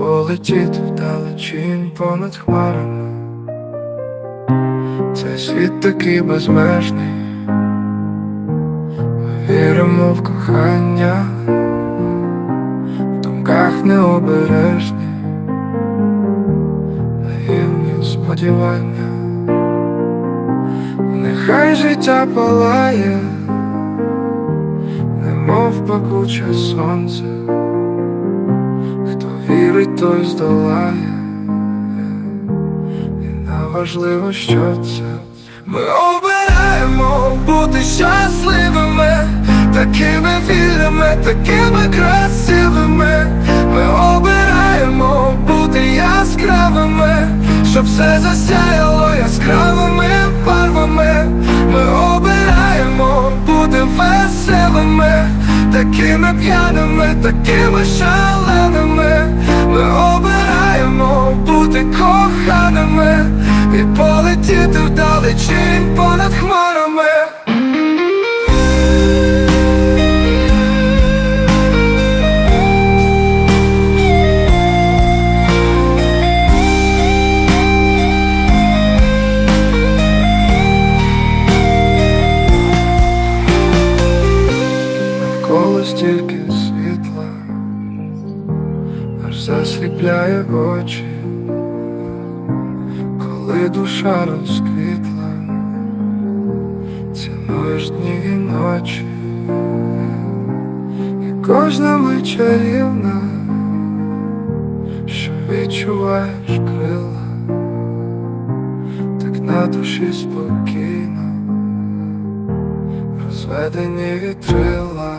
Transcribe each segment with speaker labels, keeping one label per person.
Speaker 1: полетіти вдалечінь понад хмарами. Цей світ такий безмежний, ми віримо в кохання, в думках необережні, наївні сподівання. Нехай життя палає, немов пекуче сонце. Вірить, той здолає, і не важливо, що це. Ми обираємо бути щасливими, такими вільними, такими красивими. Ми обираємо бути яскравими, щоб все засяяло яскравими барвами. Ми обираємо бути веселими, такими п'яними, такими шаленими. Коханими і полетіти вдалечінь понад хмарами. Навколо стільки світла, аж засліпляє очі, коли душа розквітла, цінуєш дні і ночі, і кожна мить чарівна, що відчуваєш крила, так на душі спокійно розведені вітрила.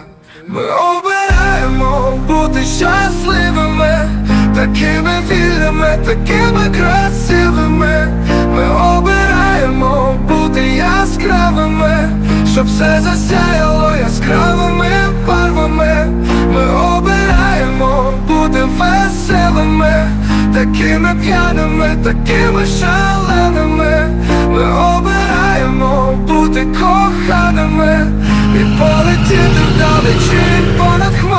Speaker 1: Ми обираємо бути щасливими, такими вільними, такими яскравими, щоб все засяяло яскравими барвами. Ми обираємо бути веселими, такими п'яними, такими шаленими. Ми обираємо бути коханими і полетіти вдалечі понад хмарами.